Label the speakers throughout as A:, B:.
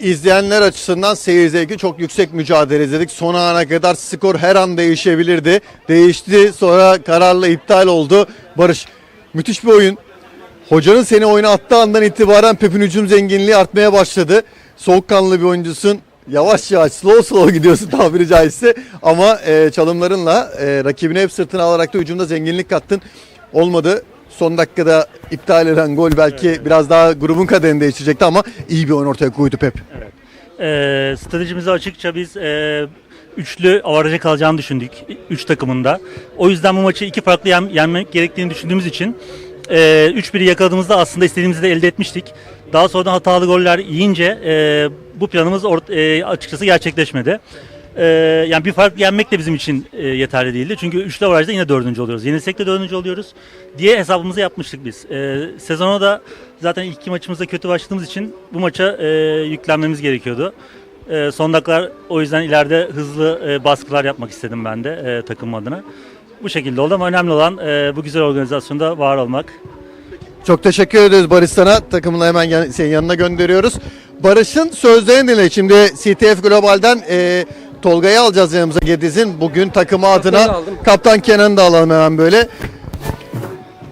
A: izleyenler açısından seyir zevki çok yüksek mücadele izledik. Son ana kadar skor her an değişebilirdi. Değişti sonra kararla iptal oldu. Barış müthiş bir oyun. Hocanın seni oyuna attığı andan itibaren Pep'in hücum zenginliği artmaya başladı. Soğukkanlı bir oyuncusun. Yavaş yavaş slow slow gidiyorsun tabiri caizse. Ama e, çalımlarınla e, rakibini hep sırtına alarak da hücumda zenginlik kattın. Olmadı. Son dakikada iptal eden gol belki biraz daha grubun kaderini değiştirecekti ama iyi bir oyun ortaya koydu Pep.
B: Ee, stratejimizi açıkça biz e, üçlü avaraja kalacağını düşündük. Üç takımında. O yüzden bu maçı iki farklı yen- yenmek gerektiğini düşündüğümüz için e, 3-1'i yakaladığımızda aslında istediğimizi de elde etmiştik. Daha sonradan hatalı goller yiyince e, bu planımız ort- e, açıkçası gerçekleşmedi. E, yani bir fark yenmek de bizim için e, yeterli değildi. Çünkü üçlü avarajda yine dördüncü oluyoruz. Yenilsek de dördüncü oluyoruz diye hesabımızı yapmıştık biz. E, sezona da zaten ilk iki maçımızda kötü başladığımız için bu maça e, yüklenmemiz gerekiyordu. E, son dakikalar o yüzden ileride hızlı e, baskılar yapmak istedim ben de e, takım adına. Bu şekilde oldu ama önemli olan e, bu güzel organizasyonda var olmak.
A: Çok teşekkür ediyoruz Barış sana. Takımını hemen yan- senin yanına gönderiyoruz. Barış'ın sözlerini dinle. Şimdi CTF Global'den e, Tolga'yı alacağız yanımıza Gediz'in. Bugün takımı adına
C: aldım.
A: Kaptan Kenan'ı da alalım hemen böyle.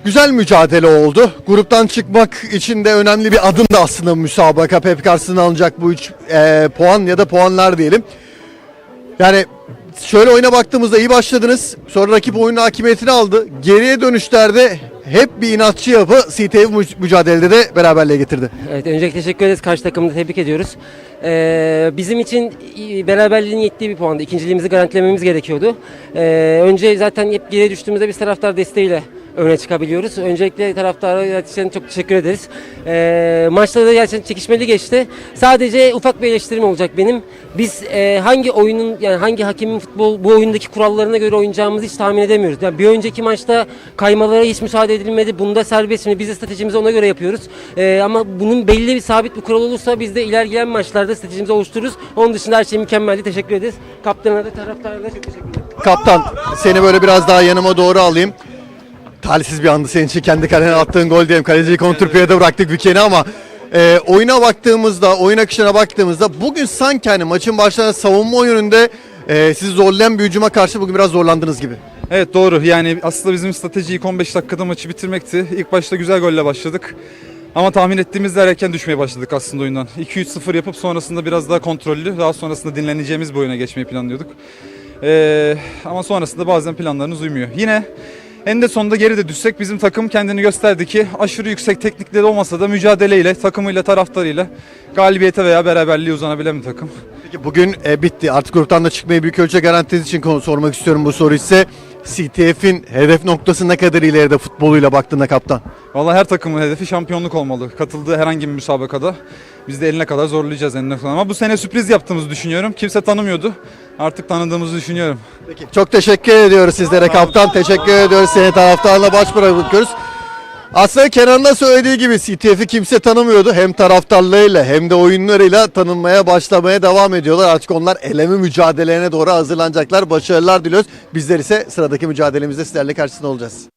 A: Güzel mücadele oldu. Gruptan çıkmak için de önemli bir adım da aslında müsabaka. Pep karşısına alınacak bu 3 puan ya da puanlar diyelim. Yani şöyle oyuna baktığımızda iyi başladınız. Sonra rakip oyunun hakimiyetini aldı. Geriye dönüşlerde hep bir inatçı yapı mü- mücadelede de beraberliğe getirdi.
C: Evet öncelikle teşekkür ederiz. Karşı takımı da tebrik ediyoruz. Ee, bizim için beraberliğin yettiği bir puandı. İkinciliğimizi garantilememiz gerekiyordu. Ee, önce zaten hep geriye düştüğümüzde biz taraftar desteğiyle öne çıkabiliyoruz. Öncelikle taraftara gerçekten çok teşekkür ederiz. Ee, maçta da gerçekten çekişmeli geçti. Sadece ufak bir eleştirim olacak benim. Biz e, hangi oyunun yani hangi hakemin futbol bu oyundaki kurallarına göre oynayacağımızı hiç tahmin edemiyoruz. Yani bir önceki maçta kaymalara hiç müsaade edilmedi. Bunda serbest şimdi biz de stratejimizi ona göre yapıyoruz. Ee, ama bunun belli bir sabit bir kural olursa biz de ilerleyen maçlarda stratejimizi oluştururuz. Onun dışında her şey mükemmeldi. Teşekkür ederiz. Kaptanına da taraftara da çok teşekkür ederim.
A: Kaptan seni böyle biraz daha yanıma doğru alayım. Talihsiz bir andı senin için kendi kalene attığın gol diyelim. Kaleciyi kontrpiyede bıraktık kere ama e, oyuna baktığımızda, oyun akışına baktığımızda bugün sanki hani maçın başlarında savunma oyununda e, sizi zorlayan bir hücuma karşı bugün biraz zorlandınız gibi.
D: Evet doğru. Yani aslında bizim strateji ilk 15 dakikada maçı bitirmekti. İlk başta güzel golle başladık. Ama tahmin ettiğimizde erken düşmeye başladık aslında oyundan. 2-3-0 yapıp sonrasında biraz daha kontrollü, daha sonrasında dinleneceğimiz bir oyuna geçmeyi planlıyorduk. Ee, ama sonrasında bazen planlarınız uymuyor. Yine en de sonunda geri de düşsek bizim takım kendini gösterdi ki aşırı yüksek teknikleri olmasa da mücadeleyle, takımıyla, taraftarıyla galibiyete veya beraberliğe uzanabilen bir takım.
A: Peki bugün e, bitti. Artık gruptan da çıkmayı büyük ölçüde garantiniz için konu sormak istiyorum bu soruyu size. CTF'in hedef noktası ne kadar ileride futboluyla baktığında kaptan?
D: Vallahi her takımın hedefi şampiyonluk olmalı. Katıldığı herhangi bir müsabakada biz de eline kadar zorlayacağız enine kadar. Ama bu sene sürpriz yaptığımızı düşünüyorum. Kimse tanımıyordu. Artık tanıdığımızı düşünüyorum.
A: Peki. Çok teşekkür ediyoruz sizlere kaptan. Teşekkür ediyoruz. Seni taraftarla baş bırakıyoruz. Aslında Kenan'ın da söylediği gibi CTF'i kimse tanımıyordu. Hem taraftarlarıyla hem de oyunlarıyla tanınmaya başlamaya devam ediyorlar. Artık onlar eleme mücadelelerine doğru hazırlanacaklar. Başarılar diliyoruz. Bizler ise sıradaki mücadelemizde sizlerle karşısında olacağız.